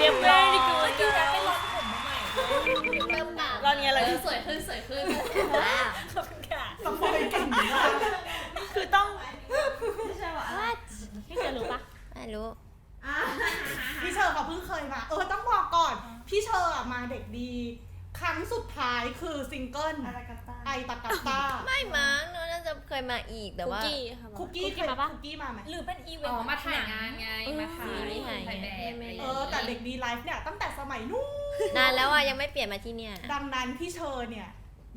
เรียบร้อยเมื่อกี้แบบไปร้อนผมมาใหม่เริ่มปากราเนี่ยอะไรเออสวยขึ้นสวยขึ้นขอบคุณค่ะสปอยเก่งคือต้องพี่เจรู้ปะไม่รู้พี่เชอร์ก็เพิ่งเคยมา เออต้องบอกก่อน พี่เชอร์มาเด็กดี ครั้งสุดท้ายคือซิงเกิลไอตากาตาไม่มั้งน้องน่าจะเคยมาอีกแต่ว่าคุกกี้เคยคุกกี้มาไหมหรือเป็นอีเวอ๋นอต์มาถ่ายงานไง มาถ่ายไม่ถ่ายถ่ายแบบไม่เออ แต่เด็กดีไลฟ์เนี่ยตั้งแต่สมัยนู้นนานแล้วอะยังไม่เปลี่ยนมาที่เนี่ยดังนั้นพี่เชอร์เนี่ย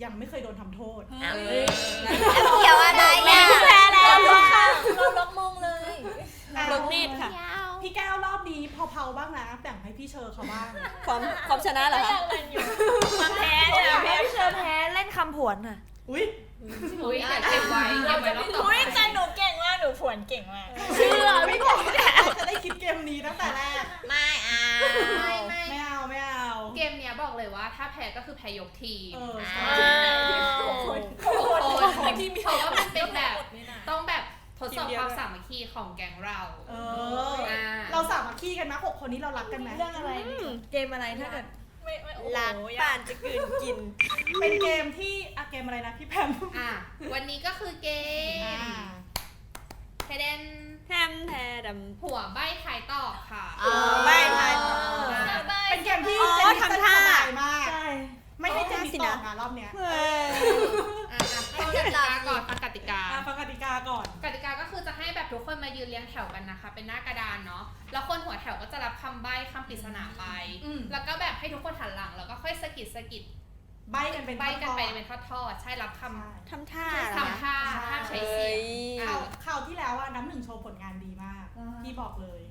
ยังไม่เคยโดนทำโทษ อ้าวเออแล้วเกี่ยวอะไรอะแพ้แล้วเราล็อกมงเลย อะลงเนตรค่ะ พี่แก้วรอบนี้เผาๆบ้างนะแบ่งให้พี่เชอร์เขาบ้าง ความความชนะเหรอคะความแพ้เนี่ยแพ้เชอร์แพ้เล่นคำผวนค่ะอุ้ยอุ้ยเดี๋ยวเก็บไว้เก็บไว้รอบต่ออุ้ไปยแต่หนูเก่งมากหนูผวนเก่งมากเชื่อไม่บอกจะได้คิดเกมนี้ตั้งแต่แรก ไม่อะไม่ไม่ไม่เอาไม่เอาเกมเนี้ยบอกเลยว่าถ้าแพ้ก็คือแพ้ยกทีมเอออ่าใช่ทุกคนเพราะว่ามันเป็นแบบต้องแบบทดสอบความสามัคคีของแก๊งเรา เอออ่าเรา สามัคคีกันนะหกคนนี้เรารักกันไหมเรื่องอะไร เกมอะไรถ้าเกิดไม่ไม่โอ้โหรักป่านจะกลืนกิน เป็นเกมที่อะเกมอะไรนะพี่แพมอะวันนี้ก็คือเกอ่ามเทเดนแทมแทดหัวใบทายตอบค่ะอ๋อไม่ทายเป็นเกมที่อ๋อเจนนี่ทำท่าสบายมากใช่ไม่ให้เจนอ๋อนี่สิตนะอบนะรอบเนี้ยำเฮ้ยอะอะฟังกติกาก่อนฟังกติกา อะฟังกติกาก่อน กติกาก็คือจะให้แบบทุกคนมายืนเรียงแถวกันนะคะ เป็นหน้ากระดานเนาะแล้วคนหัวแถวก็จะรับคำใบ้คำปริศนาไป อืม แล้วก็แบบให้ทุกคนหันหลัง แล้วก็ค่อยสะกิดสะกิดใบกันเป็นใบ้กันไปข้อๆเป็นทอดๆใช่รับคำทำท่าทำท่าห้ามใช้เสียงคราวคราวที่แล้วอะน้ำหนึ่งโชว์ผลงานดีมากพี่บอกเลย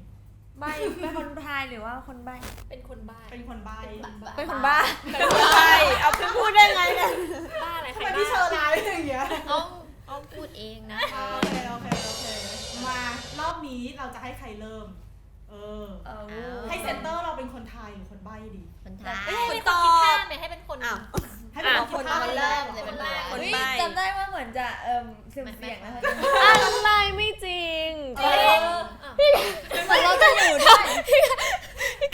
ใบเป็นคนทายหรือว่าคนใบเป็นคนบ้าเป็นคนใบเป็นคนบ้าใช่เอาไปพูดได้ไงเนี่ยบ้าอะไรใคทำรไมพี่เชบ้าอร์ร้ายอย่างเงี้ยอ้อมอ้อมพูดเองนะ อะโอเคโอเคโอเคมารอบนี้เราจะให้ใครเริ่ม เออ เออเอาให้เซนเตอร์เราเป็นคนไทยหรือคนใบดี คนทายให้เป็นคนคิดท่าเนี่ยให้เป็นคน อ้าว ให้เป็นคนคนคิดคนท่าเริ่มเลยเป็นคนคนเฮ้ยใบ้จำได้ว่าเหมือนจะเอิ่มเสียงเสียงนะคะ อะไรไม่จริง เอออะ เหมือนเราจะอยู่ด้วย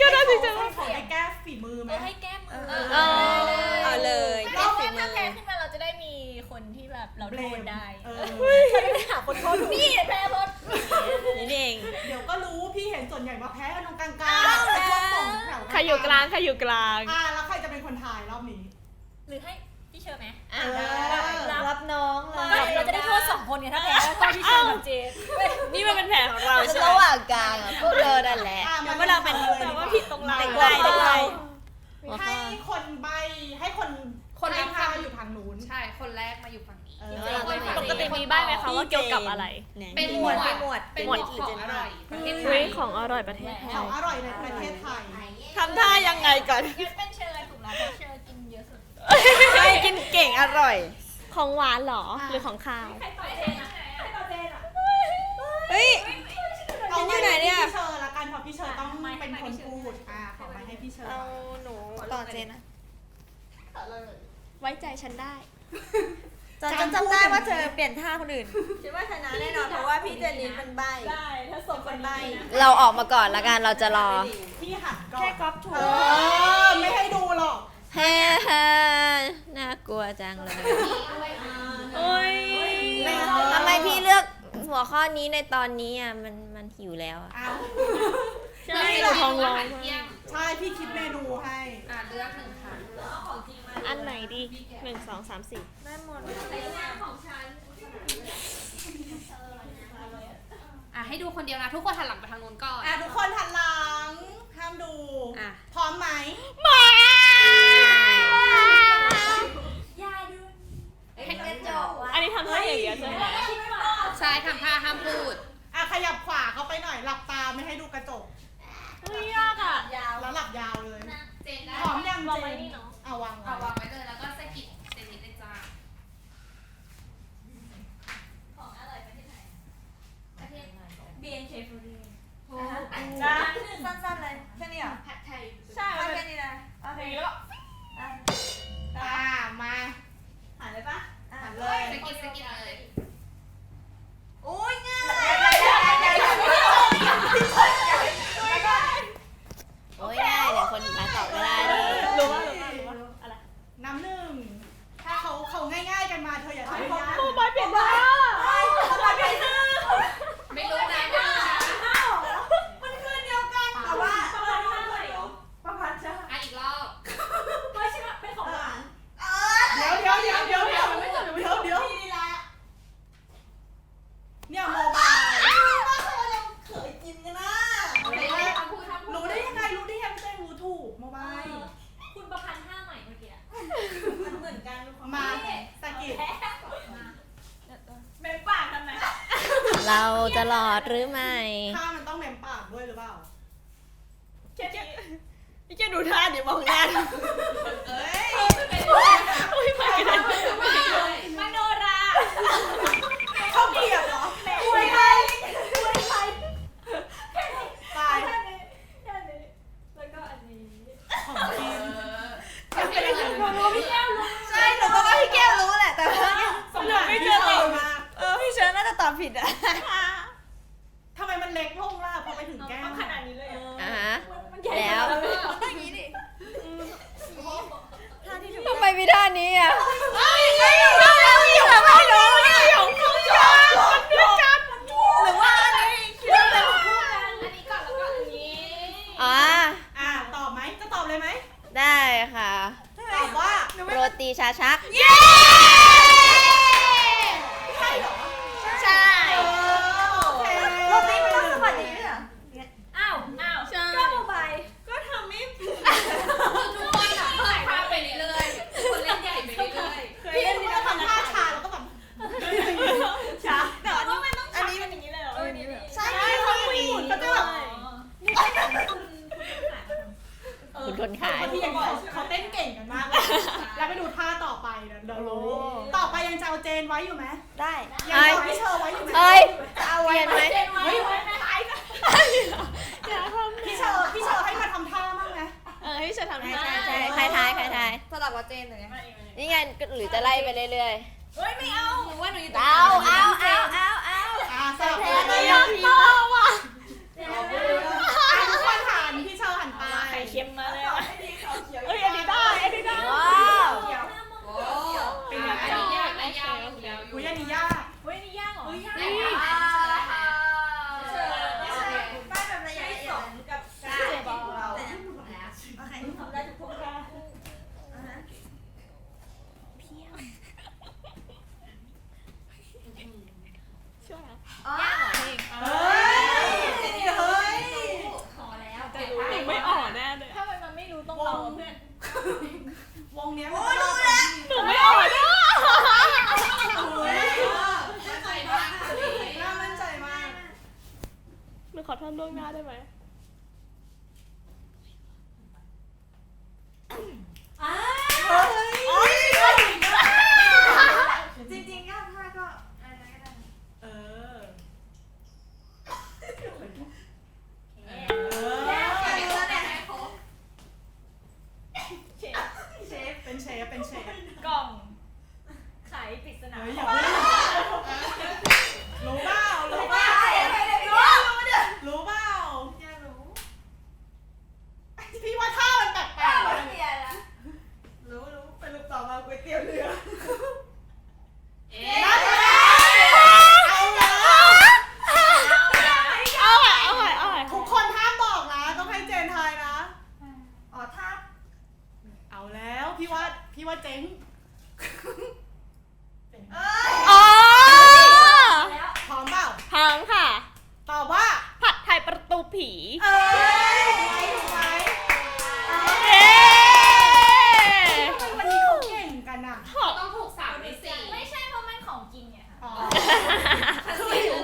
ก็ได้จริงให้ขอให้แก้ฝีมือไหมเออให้แก้มือๆเอาเลยถ้าแพ้ถ้าแพ้ขึ้นมาเราจะได้มีคนที่แบบเราเบโทลษมได้เออฉันไม่ได้หาคนโทษนี่แพ้รถนี่เองเดี๋ยวก็รู้พี่เห็นส่วนใหญ่มาแพ้กันตรงกลางๆแต่พวกสองแถวใครอยู่กลางใครอยู่กลาง อ่าแล้วใครจะเป็นคนทายรอบนี้ หรือให้ พี่เชื่อไหมอะเออรับน้องเลก็ยเราจะได้โทษสองคนไงถ้าแพ้ก็โทษพี่เชื่อกับเจนนี่มันเป็นแผนของเราใช่ไหมระหว่างกลางอะพวกเรานั่นแหละ อะเดี๋ยวเมื่อเราเป็นลยแต่ว่าผิดตรงเราเด็กได้เราได้ให้คนใบให้คนคนให้รับทายคำอยู่ทางนู้นใช่ คนแรกมาอยู่ฝั่งนี้ เออแล้วคนฝั่งปกติมีใบ้ไหมคะว่าเกี่ยวกับอะไรเป็นหมวดเป็นหมวดของอร่อยประเทศไทเฮ้ยยของอร่อยประเทศไทขอยงอร่อยในประเทศไทย ทำท่ายังไงก่อน งั้นเป็นเชอร์ถูกแล้วเพราะเชอร์ กินเยอะสุดกินเก่งอร่อย ของหวานเหรอ หรือของข้าว ใครต่อเจนอะใครต่อเจนอะเฮ้ย เอาฉันอยู่ไหนเนี่ยพี่เชอร์ละกันเพราะพี่เชอร์ต้องเป็นคนพูดอ่าขอไปให้พี่เชอร์เอาหนูต่อเจนนะไว้ใจฉันได้จำจำจำได้ว่าเธอเปลี่ยนท่าคนอื่น คิดว่าชนะแน่นอนเพราะว่าพี่เจนนี่เป็นใบ ได้ถ้าส่งคนใบเราออกมาก่อนละกันเราจะรอ พี่หันก่อนแค่ก๊อปถูกเออไม่ให้ดูหรอก เฮ้น่ากลัวจังเลย โอ้ยทำไมพี่เลือกหัวข้อนี้ในตอนนี้อะ มันมันหิวแล้วอะอ้าวใช่หนูท้องร้องอาหารเที่ยงใช่พี่คิดเมนูให้อะเลือกหนึ่งค่ะอันไหนดีหนึ่งสองสามสี่ได้หมด อะให้ดูคนเดียวนะทุกคนหันหลังไปทางนู้นก่อนอะทุกคนหันหลังห้ามดู อะ พร้อมไหมอันนี้ทำท่าอย่างเดียวใช่ไหมใช่ทำท่าห้ามพูด อะขยับขวาเข้าไปหน่อยหลับตาไม่ให้ดูกระจกเฮ้ยยากอะแล้วหลับยาวเลยเจนได้พร้อมยังวางเจไว้นนี่เนาะเอาวางเอาไว้วางไว้เลยแล้วก็สะกิดเจนนิดเลยจ้า นะสั้นๆเลยแค่นี้เหรอ ผัดไทย ใช่แค่นี้นะโอเคแล้วก็ มาสะกิด เม้นปากทำไม เรา จะหลอดหรือไม่ถ้ามันต้องเมมปากด้วยหรือเปล่าแค่นี้พี่แกดูท่าเดี๋ยวมองหน้าเอ้ยอุ้ยไปกันเลยมโนราเขาเกลียดเหรอคุยไปคุยไปตายแค่นี้แค่นี้แล้วก็อันนี้ของจริงรู้พี่แก้วรู้ใช่หนูก็ว่าพี่แก้วรู้แหละแต่ว่าสงสารพี่เชอร์มากเออพี่เชิญน่าจะตอบผิดอะทำไมมันเล็กลงล่ะพอไปถึงแก้เอามขนาดนี้เลยเหรออะฮะ มันใหญ่แล้วอย่างนี้ดิท่าที่ถูกทำไมมีท่านี้อะไม่รู้แล้วพี่หยงไม่รู้เนี่ยหยงเขาชอบหรือว่าอันนี้คิดว่าเป็นอันนี้ก่อนแล้วก็อันนี้อ๋ออะตอบไหมจะตอบเลยไหมได้ค่ะ ตอบว่า โรตีชาชักใขอโทษล่วงหน้าได้ไหม เฮ้ย จริงๆย่าท่าก็อะไรก็ได้ เออ เอ เอ อ อ แค่นี้ก็ได้ครบ เชฟ เชฟ เป็นเชฟเป็นเชฟ กล่องไขปริศนา เฮ้ยอย่าเพิ่งรู้เปล่ารู้เปล่า รู้เปล่า ย่ารู้ พี่ว่าท่ามันแปลกๆเลย เปลี่ยนละรู้รู้ไปรูปต่อมาก๋วยเตี๋ยวเรือ เอ๊ะ นั่นแหละเอาแล้ว เอาใหม่เอาใหม่เอาใหม่ ทุกคนห้ามบอกนะ ต้องให้เจนทายนะ อ๋อท่า เอาแล้วพี่ว่าพี่ว่าเจ๊ง เอ้ย อ๋อ แล้ว พร้อมเปล่า พร้อมค่ะ ตอบว่า ผัดไทยประตูผี เอ้ยถูกไหมถูกไหม เย้ ทำไมวันนี้เขาเก่งกันอะ ต้องถูกสามในสี่ ไม่ใช่เพราะมันของจริงเนี่ยค่ะ อ๋อ คือหิว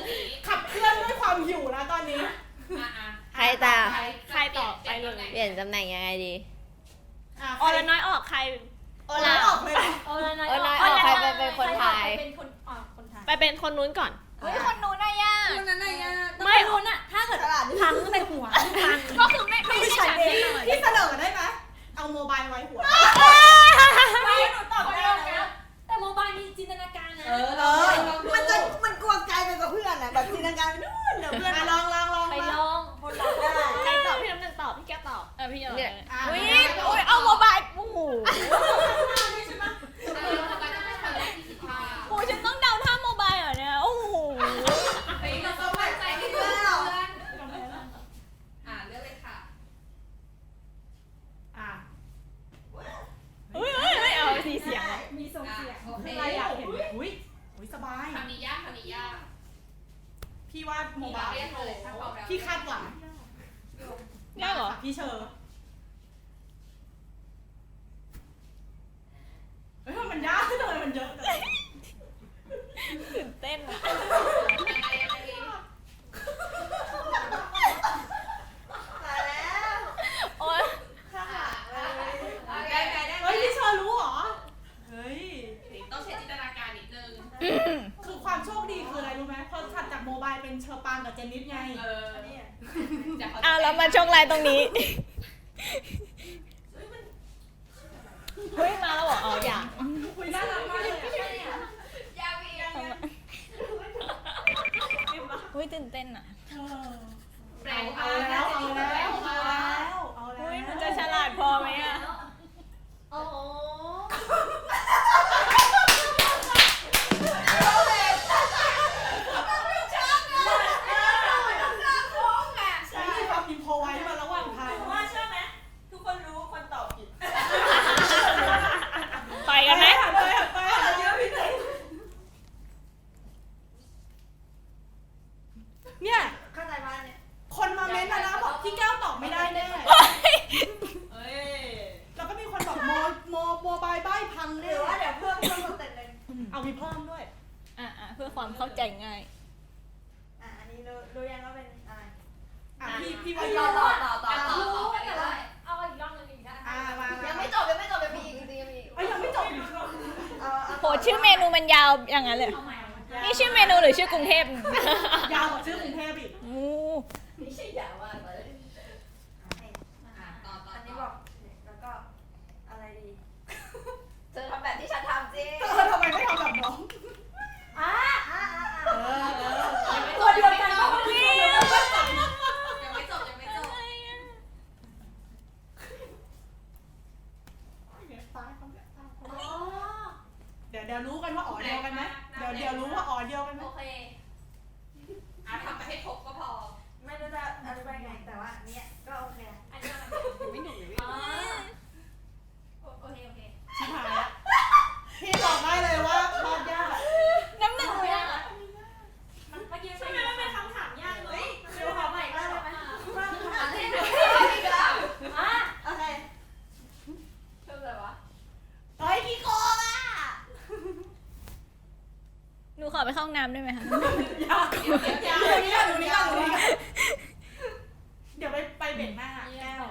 ขับเคลื่อนด้วยความหิวแล้วตอนนี้ อะอะ ใครตาม ใครตอบไปเลย เปลี่ยนตำแหน่งยังไงดี อะ โอละ น้อยออกใคร โอลาออกเลยเหรอโอ้ยน้อยโอ้ยน้อยออกใครเป็นเป็นคนถ่ายเป็นคนอะคนถ่ายไปเป็นคนนู้นก่อน เฮ้ยคนนู้นน่ะยากคนนั้นน่ะย่าไม่คนนู้นน่ะถ้าเกิดฉลาดพังในหัวพังก็คือไม่ไม่ใช่ฉันเองพี่เสนอได้ไหมเอาโมบายไว้หัวไม่หนูตอบได้นะแต่โมบายมีจินตนาการนะเออเออมันจะมันกลัวไกลไปกว่าเพื่อนอะแบบจินตนาการไปนู่นเดี๋ยวเพื่อนอะลองลองลองไปมาลองคนเราได้ใครตอบพี่น้ำหนึ่งตอบพี่แก้วตอบเออพี่ยอเนี่ยอะอุ้ยอุ้ยเอาโมบาย โอ้โหเออทำไมต้องเป็นคนแรกที่ผิดพลาดโอ้ยฉันต้องเดาท่าโมบายเหรอเนี่ย โอ้โหเฮ้ยเราต้องมั่นใจที่เพื่อนเราอะเลือกเลยค่ะอะเฮ้ยเฮ้ยเฮ้ยเอาสีเสียงเหรอมีส่งอะเสียงโอเคอะไรอยากเห็นอุ้ยอุ้ยสบายคำนี้ยากคำนี้ยากพี่ว่าโมมีบายเรียกเลยถ้าพร้อมแล้วพี่คาดหวังยากเหรอ พี่เชอร์ วายเป็นเชอร์ปางกับเจนนิสไงเออเนี่ยาอ้าวแล้วมาช่องไลน์ตรงนี้เฮ้ยมาแล้วเหรออ๋ออย่าง คุยน่ารักมากเลยยาวียังยเอุ้ยตื่นเต้นอะเออแปลงเอาแล้วเอาแล้วเอาแล้วอุ้ยมันจะฉลาดพอไหมอะ โอ้ มีพร้อมด้วย อะอะเพื่อความเข้าใจง่าย อะอันนี้รู้รู้ยังว่าเป็นอะไรอะพี่พี่ว่าต่อต่อต่อต่อต่อต่อไปเลย เอาอีกรอบหนึงอีกได้อะมายัยังไม่จบยังไม่จบยังมีอีกจริงๆยังมีอีกเอ้ยยังไม่จบอีกเอาเอาโหชื่อเมนูมันยาวอย่างนั้นเลย เอาใหม่เอาใหม่นี่ชื่อเมนูหรือชื่อกรุงเทพยาวกว่าชื่อกรุงเทพอีก อู้ไม่ใช่ยาว ห้องน้ำได้ไหมคะยาอยาอยาหนูนี่ก่เดี๋ยวไปไปเบ่งหน้าแก้ว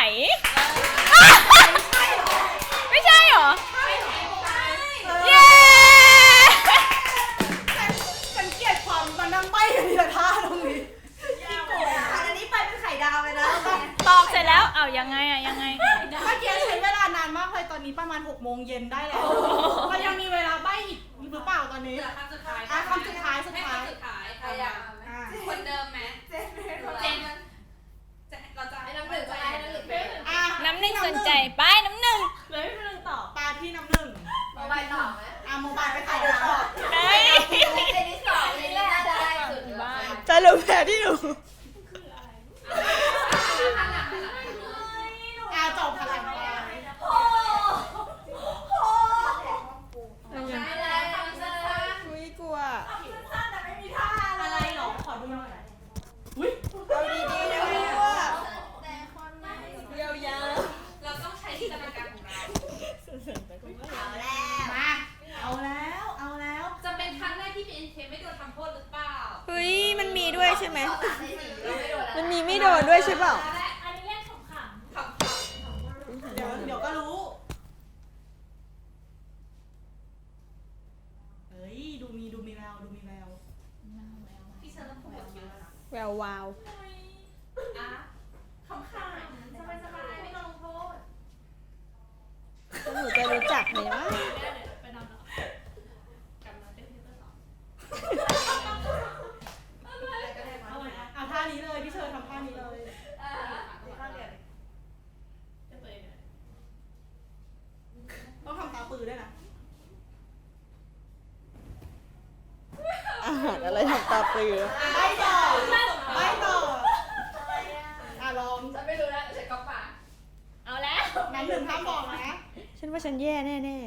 ไฝไม่ใช่เหรอ เย้ ฉันเกลียดความมันนั่งใบ้กันทีละท่าตรงนี้อันนี้ไปเป็นไข่ดาวเลยนะ ตอบเสร็จแล้ว เอายังไงอะยังไง เมื่อกี้ใช้เวลานานมากเลยตอนนี้ประมาณ6โมงเย็นได้แล้วเรายังมีเวลาใบ้อีกหรือเปล่าตอนนี้เหลือคำสุดท้ายอะคำสุดท้ายสุดท้ายให้คำสุดท้ายใครอยากอ่าคนเดิมไหมำหนึ่งสนใจไปน้ำหนึ่งเลยไม่ต้องตอบปลาที่น้ำหนึ่งโมบายตอบไหมอะโมบายไปถ่ายรูปก่อนเฮ้ยเจนนี่สอบเลยน่าจะได้สุดบ้าจะรู้แพ้ที่หนู อะจบพลังไป โอ้โหได้เลยทำสั้น อุ้ยกลัว ๆสั้นแต่ไม่มีท่า อะไรหรอขอดูหน่อยอุ้ย เอาดีๆนะพี่ว่า แต่คนไม่ ยาว เราต้องใช้จินตนาการของเรา เอาแล้ว มาเอาแล้วเอาแล้ว จะเป็นครั้งแรกที่ BNK ไม่โดนทำโทษหรือเปล่า เฮ้ย มันมี ด้วยใช่ไหมมันมีไม่โดนด้วยใช่เปล่า อันนี้เล่นขำ ขำ เดี๋ยวเดี๋ยวก็รู้เฮ้ยดูมีดูมีแววดูมีแวว ๆพี่เชิญต้องพูดเยอะนะ แวววาว อะขำๆสบายๆไม่ต้องลงโทษ แล้วหนูจะรู้จักไหมวะ กลับมาเป็นที่ต่อ เอาท่านี้เลยพี่เชิญทำท่านี้เลย ต้องทำตาปือด้วยนะ อาหารอะไร ทำตาปลือไม่ต่อไม่ต่ออะลองฉันไม่รู้แล้วฉันก็ปากเอาแล้วน้ำหนึ่งห้ามบอกนะฉันว่าฉันแย่แน่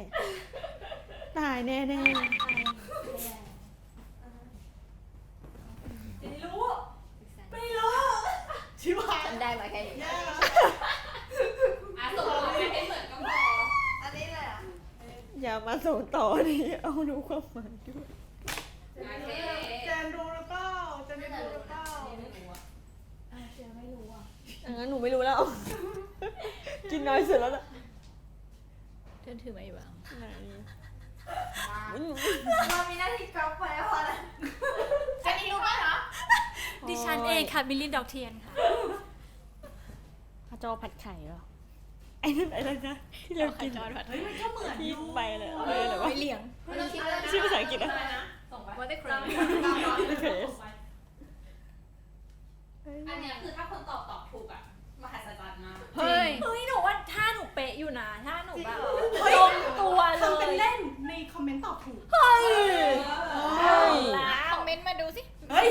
ๆตายแน่ๆจะรู้ ไม่รู้ ชิบหายฉันได้มาแค่นี้แย่แล้วอะส่งต่อไปให้เหมือนก็พออันนี้เลยอะๆอย่ามาส่งต่อนี่เอารู้ความหมายด้วย โอเค เจนรู้หรือเปล่าเจนรู้หรือเปล่า อังั้นหนูไม่รู้แล้ว กินน้อยสุดแล้วล่ะเธอถือไว้บ้างไหนเรามีหน้าที่กรอบไปพอแล้วจะนี่รู้ป่ะเหรอดิฉันเองค่ะบิลลี่ดอกเทียนค่ะพระจอผัดไข่เหรอ ไอ้นั่นอะไรนะที่เรากินจอดผัดเฮ้ยมันก็เหมือนที่อยู่ไปเลยเอาเลยเหรอวะไม่เลี้ยงไม่ต้องคิดเลยนะชื่อภาษาอังกฤษอะส่งไปว่าได้คร อันเนี้ยคือถ้าคนตอบตอบถูกอะมหัศจรรย์มากเฮ้ย เฮ้ยหนูว่าท่าหนูเป๊ะอยู่นะท่าหนูแบบเฮ้ยตรงตัวเลทำเป็นยเล่นในคอมเมนต์ตอบถูก เฮ้ยคอมเมนต์มาดูสิ เฮ้ย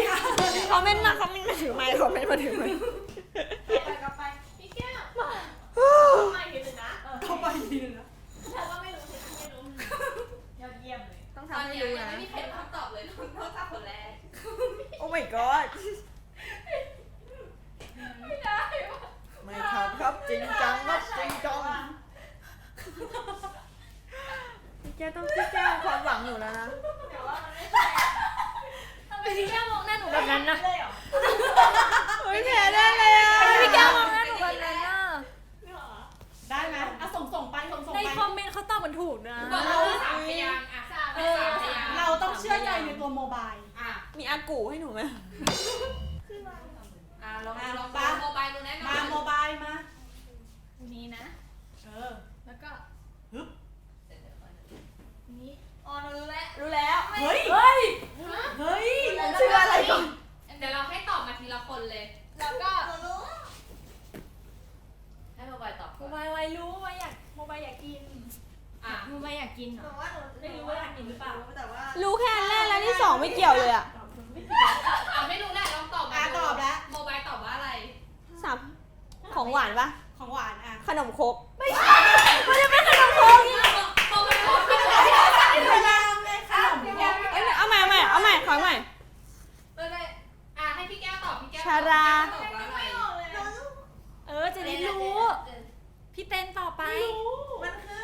คอมเมนต์มาคอมเมนต์มาถือไมค์คอมเมนต์มาถือไมค์ ไปกลับไปพี่แก้วไม่ทีนึงนะ เข้าไปอีกทีนึงนะ เธอก็ไม่รู้สิไม่รู้ยอดเยี่ยมเลย ต้อง ตอน ทำให้ เนี้ย รู้ ยัง นะ ไม่มีใครรู้คำตอบเลยนอกจากคนแรก โอ้ my god ไม่ได้วะ ไม่ครับครับจริงจังครับจริงจังพี่แก้วต้องพี่แก้วความหวังอยู่แล้วนะ แต่ว่ามันไม่ใช่ ทำไมพี่แก้วมองหน้าหนูแบบนั้นนะ เลยเหรอ เฮ้ยแพ้ได้เลยอะ พี่แก้วมองหน้าหนูแบบนั้นน่ะ ได้ไหมอะส่งส่งไปส่งส่ง ใน ไป คอมเมนต์เขาตอบมันถูกนะ บอก เราสามพยางค์อะสามพยางค์เราต้องเชื่อใจในตัวโมบาย อะมีอากูให้หนูไหมอะลองลองดูโมบายดูแน่นอมานโมบายมา นี้นะ เออ แล้วก็ฮึบ นี้อ๋อหนูรู้แล้วรู้แล้วเฮ้ย เฮ้ย เฮ้ยชื่ออะไรก่อน เดี๋ยวเราให้ตอบมาทีละคนเลยแล้วก็หนูรู้ให้โมบายตอบโมบายไวรู้ว่าอยากโมบายอยากกิน อะโมบายอยากกินเหหรนูอว่าหนูไม่รู้ว่าอยากกินหรือเปล่า แต่ว่ารู้แค่อันแรกแล้วที่สองไม่เกี่ยวเลยอะอะไม่รู้แหละลองตอบมาอะตอบแล้ว โมบายตอบว่าอะไร สามของหวานปะของหวานอะขนมครก โมบายตอบว่าอะไร พลังในขนมครก เอ้ยเอาใหม่เอาใหม่เอาใหม่ขอใหม่ ไม่ไม่อะให้พี่แก้วตอบพี่แก้ว ชารา ตอบว่าอะไร เออจะได้รู้ พี่เต้นต่อไป มันคือ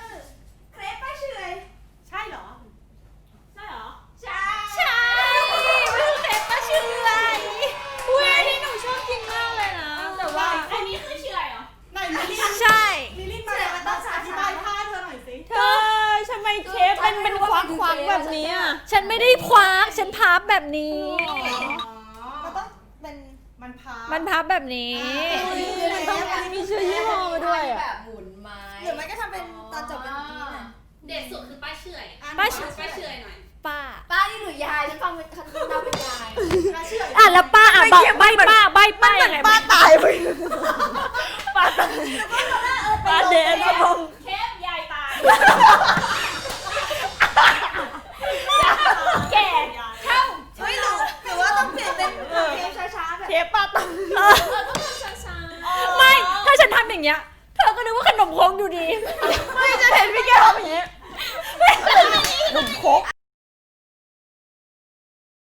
มิลิน ใช่ มิลินมาแล้วต้องอธิบายท่าเธอหน่อยสิ เธอทำไมเคฟเป็นเป็นควักควักแบบนี้อะ ฉันไม่ได้ควักฉันพับแบบนี้ มันต้องเป็น มันพา มั นพับแบบนี้มันต้องมีชื่อยี่ห้อมาด้วยแบอะบหมุนไม้หรือไม่ก็ทำเป็นตอนจบเป็นอย่างนี้นะเด็ดสุดคือป้าเฉอยป้าป้าเฉอยหน่อย ป้า ป้าที่หนูยายฉันฟังเป็นคันเราเป็นยายอะแล้วป้าอะบอกใบป้าใบป้ายังไงป้าตายไปป้าตายป้าเดนสมองเคฟยายตาย เทปปาตังไม่ ถ้าฉันทำอย่างเงี้ย เธอก็นึกว่าขนมโค้งอยู่ดี ไม่จะเห็นพี่แก้วทำอย่างเงี้ยขนมโค้ง